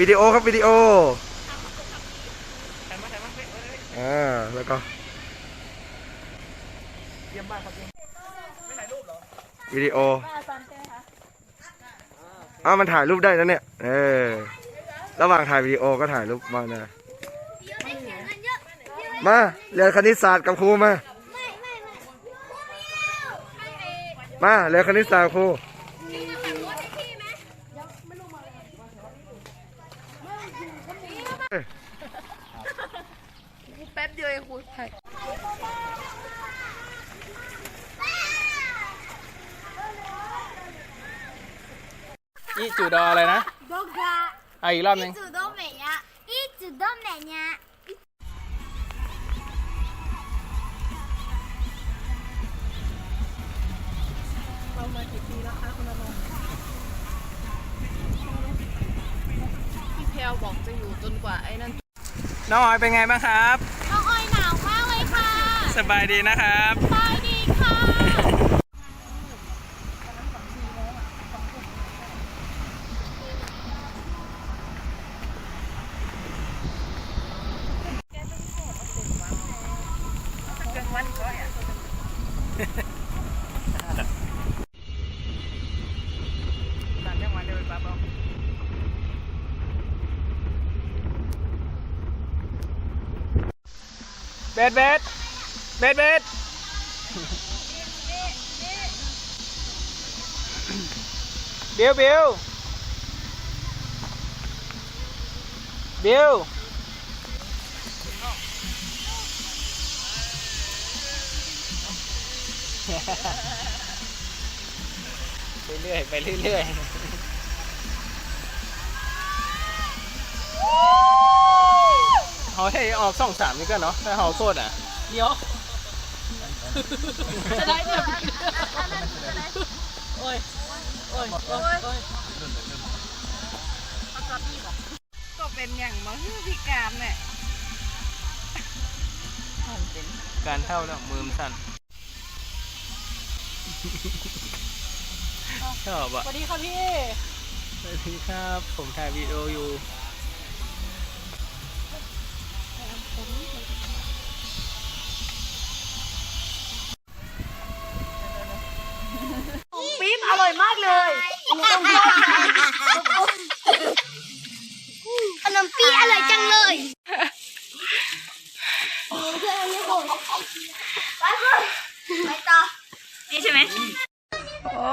วิดีโอครับวิดีโออ่าแล้วก็เยี่ยมมากครับวิดีโออ้าวมันถ่ายรูปได้นะเนี่ยเออระหว่างถ่ายวิดีโอก็ถ่ายรูปมานะมาเรียนคณิตศาสตร์กับครูมามาเรียนคณิตศาสตร์กับครู กูแป๊บเดียวเองกูถ่ายอีจุดออะไรนะโดกะอะอีกรอบหนึงจุดดเมยะอีจุดดเมยเรามากี่ปีแล้วคะคุณอนง บอกจะอยู่จนกว่าไอ้นั่นน้องออยเป็นไงบ้างครับ น้องออยหนาวมากเลยค่ะสบายดีนะครับสบายดีค่ะ เบสเบสเบสเบสบิวบิวบิวไปเรื่อย ไปเรื่อย เขาให้ออกสองสามนี่ก็เนาะถ้าเขาโคตรอะ เดี๋ยว จะได้เนี่ยโอ้ย โอ้ย โอ้ยโอ้ยก็เป็นอย่างมั้งพิการเนี่ยการเท่าแล้วมือมสั่นชอบอะสวัสดีค่ะพี่ สวัสดีครับ ผมถ่ายวีดีโออยู่ ไปต่อนี่ใช่ไหม โอ้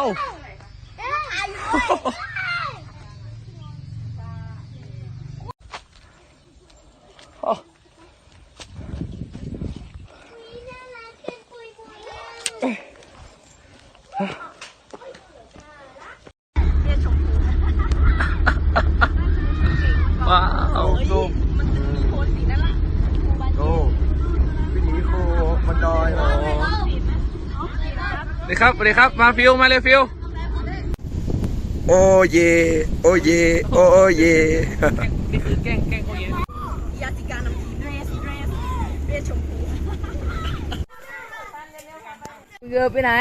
ว้าวโก้โก้วิถีครูมันดอยโอ้สวัส ดีครับสวัสดีครับ มาฟิว มาเลยฟิว โอเย โอเย โอเย นี่คือแกล้งแกล้งเขาเย็นยาติการน้ำเดรสเดรสเดรสชมพูเกือบไปไหน